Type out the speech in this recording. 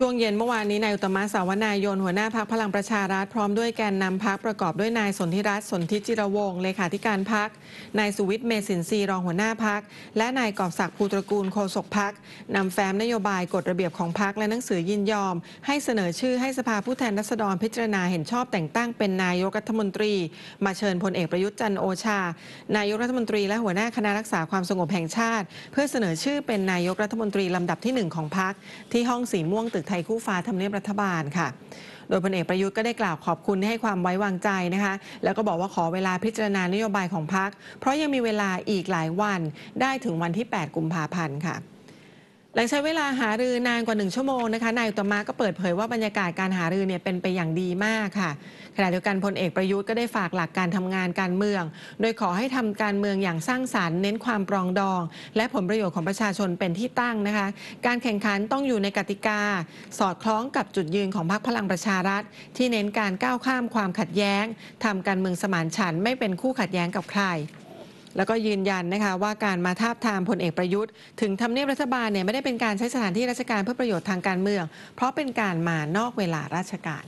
ช่วงเย็นเมื่อวานนี้นายอุตมะสาวนายนหัวหน้าพักพลังประชารัฐพร้อมด้วยแกนนำพักประกอบด้วยนายสนธิรัตน์สนธิจิรวงศ์เลขาธิการพักนายสุวิทย์เมสินทรีรองหัวหน้าพักและนายกอบศักดิ์ภูตระกูลโฆษกพักนำแฟ้มนโยบายกฎระเบียบของพักและหนังสือยินยอม ให้เสนอชื่อให้สภาผู้แทนราษฎรพิจารณาเห็นชอบแต่งตั้งเป็นนายกรัฐมนตรี มาเชิญพลเอกประยุทธ์จันโอชา นายกรัฐมนตรีและหัวหน้าคณะรักษาความสงบแห่งชาติ เพื่อเสนอชื่อเป็นนายกรัฐมนตรีลำดับที่หนึ่งของพักที่ห้องสีม่วงตึกไทยคู่ฟ้าทำเนียบรัฐบาลค่ะ โดยพลเอกประยุทธ์ก็ได้กล่าวขอบคุณที่ให้ความไว้วางใจนะคะ แล้วก็บอกว่าขอเวลาพิจารณานโยบายของพักเพราะยังมีเวลาอีกหลายวันได้ถึงวันที่ 8 กุมภาพันธ์ค่ะ หลังใช้เวลาหารือนานกว่าหนึ่งชั่วโมงนะคะนายอุตมะก็เปิดเผยว่าบรรยากาศการหารือเนี่ยเป็นไปอย่างดีมากค่ะขณะเดียวกันพลเอกประยุทธ์ก็ได้ฝากหลักการทำงานการเมือง โดยขอให้ทำการเมืองอย่างสร้างสารรค์เน้นความปรองดอง และผลประโยชน์ของประชาชนเป็นที่ตั้งนะคะ การแข่งขันต้องอยู่ในกติกา สอดคล้องกับจุดยืนของพรรคพลังประชารัฐ ที่เน้นการก้าวข้ามความขัดแย้งทำการเมืองสมานฉันท์ไม่เป็นคู่ขัดแย้งกับใคร แล้วก็ยืนยันนะคะว่าการมาทาบทามพลเอกประยุทธ์ ถึงทำเนียบรัฐบาลเนี่ยไม่ได้เป็นการใช้สถานที่ราชการเพื่อประโยชน์ทางการเมือง เพราะเป็นการมานอกเวลาราชการ